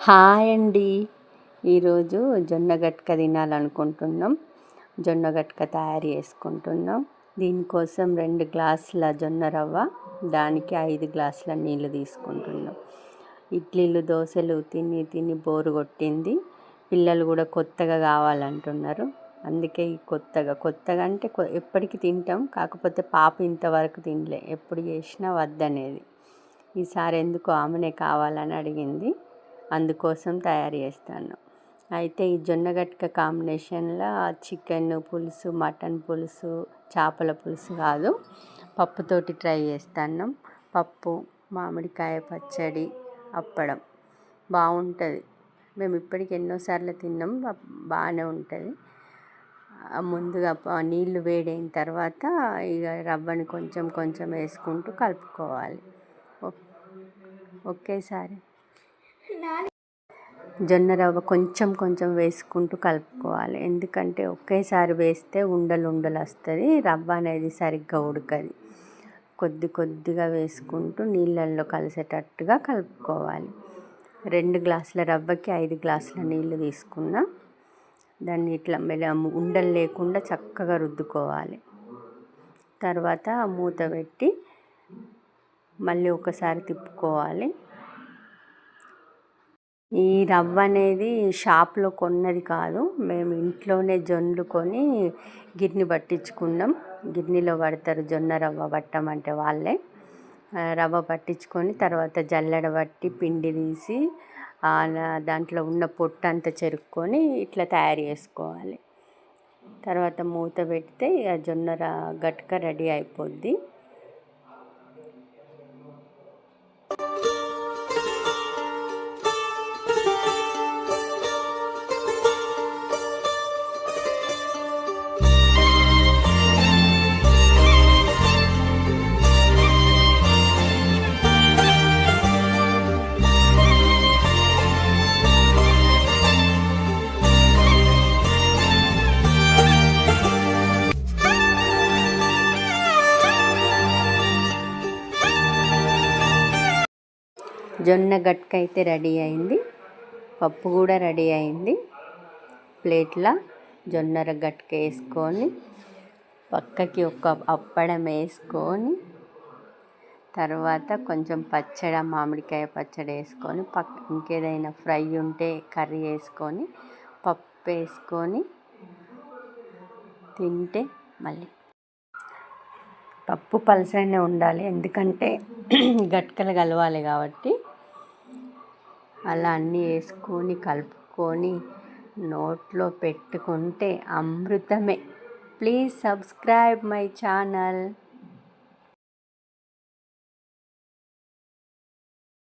Hi అండి. ఈరోజు జొన్న గట్క తినాలనుకుంటున్నాం. జొన్న గట్క తయారు చేసుకుంటున్నాం. దీనికోసం రెండు గ్లాసుల జొన్న రవ్వ దానికి ఐదు గ్లాసుల నీళ్ళు తీసుకుంటున్నాం. ఇడ్లీలు దోశలు తిని తిని బోరు కొట్టింది. పిల్లలు కూడా కొత్తగా కావాలంటున్నారు. అందుకే కొత్తగా కొత్తగా అంటే ఎప్పటికి తింటాం. కాకపోతే పాప ఇంతవరకు తినలే. ఎప్పుడు చేసినా వద్దనేది. ఈసారి ఎందుకు ఆమెనే కావాలని అడిగింది. అందుకోసం తయారు చేస్తాను. అయితే ఈ జొన్న గట్క కాంబినేషన్లో చికెన్ పులుసు మటన్ పులుసు చేపల పులుసు కాదు. పప్పుతోటి ట్రై చేస్తాను. పప్పు మామిడికాయ పచ్చడి అప్పడం. బాగుంటుంది. మేము ఇప్పటికి ఎన్నోసార్లు తిన్నాం. బాగానే ఉంటుంది. ముందుగా నీళ్ళు వేడైన తర్వాత ఇక రవ్వని కొంచెం కొంచెం వేసుకుంటూ కలుపుకోవాలి. ఒకేసారి జొన్న రవ్వ కొంచెం కొంచెం వేసుకుంటూ కలుపుకోవాలి. ఎందుకంటే ఒకేసారి వేస్తే ఉండలు ఉండలు వస్తుంది రవ్వ అనేది సరిగ్గా ఉడకది. కొద్ది కొద్దిగా వేసుకుంటూ నీళ్ళల్లో కలిసేటట్టుగా కలుపుకోవాలి. రెండు గ్లాసుల రవ్వకి ఐదు గ్లాసుల నీళ్ళు తీసుకున్నా దాన్ని ఇట్లా ఉండలు లేకుండా చక్కగా రుద్దుకోవాలి. తర్వాత మూత పెట్టి మళ్ళీ ఒకసారి తిప్పుకోవాలి. ఈ రవ్వ అనేది షాప్లో కొన్నది కాదు. మేము ఇంట్లోనే జొన్నలు కొని గిర్ని పట్టించుకున్నాం. గిర్నీలో పడతారు జొన్న రవ్వ పట్టమంటే వాళ్ళే. రవ్వ పట్టించుకొని తర్వాత జల్లెడ పట్టి పిండి తీసి దాంట్లో ఉన్న పొట్టు అంతా చెరుక్కొని ఇట్లా తయారు చేసుకోవాలి. తర్వాత మూత పెడితే జొన్న గట్క రెడీ అయిపోద్ది. జొన్న గట్క అయితే రెడీ అయింది. పప్పు కూడా రెడీ అయింది. ప్లేట్లో జొన్నర గట్క వేసుకొని పక్కకి ఒక అప్పడం వేసుకొని తర్వాత కొంచెం పచ్చడి మామిడికాయ పచ్చడి వేసుకొని పక్క ఇంకేదైనా ఫ్రై ఉంటే కర్రీ వేసుకొని పప్పు వేసుకొని తింటే మళ్ళీ పప్పు పలసనే ఉండాలి. ఎందుకంటే గట్కలు కలవాలి కాబట్టి అలా అన్నీ వేసుకొని కలుపుకొని నోట్లో పెట్టుకుంటే అమృతమే. Please subscribe my channel.